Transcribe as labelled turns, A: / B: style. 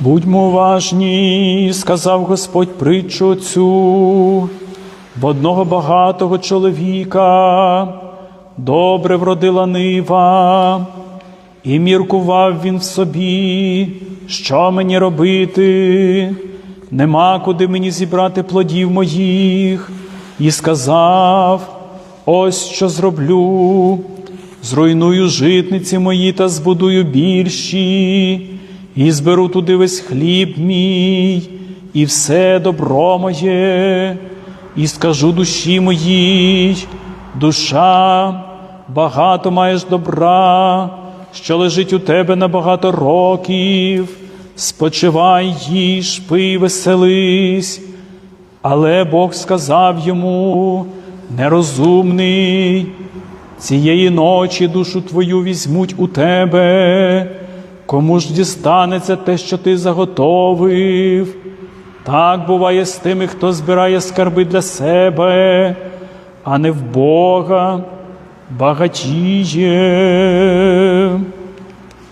A: Будьмо уважні, сказав Господь притчу цю, в одного багатого чоловіка добре вродила нива, і міркував він в собі, що мені робити, нема куди мені зібрати плодів моїх, і сказав: ось що зроблю. Зруйную житниці мої та збудую більші, і зберу туди весь хліб мій, і все добро моє, і скажу душі моїй, душа, багато маєш добра, що лежить у тебе на багато років. Спочивай, їж, пий, веселись. Але Бог сказав йому, нерозумний, цієї ночі душу твою візьмуть у тебе, кому ж дістанеться те, що ти заготовив. Так буває з тими, хто збирає скарби для себе, а не в Бога багатіє.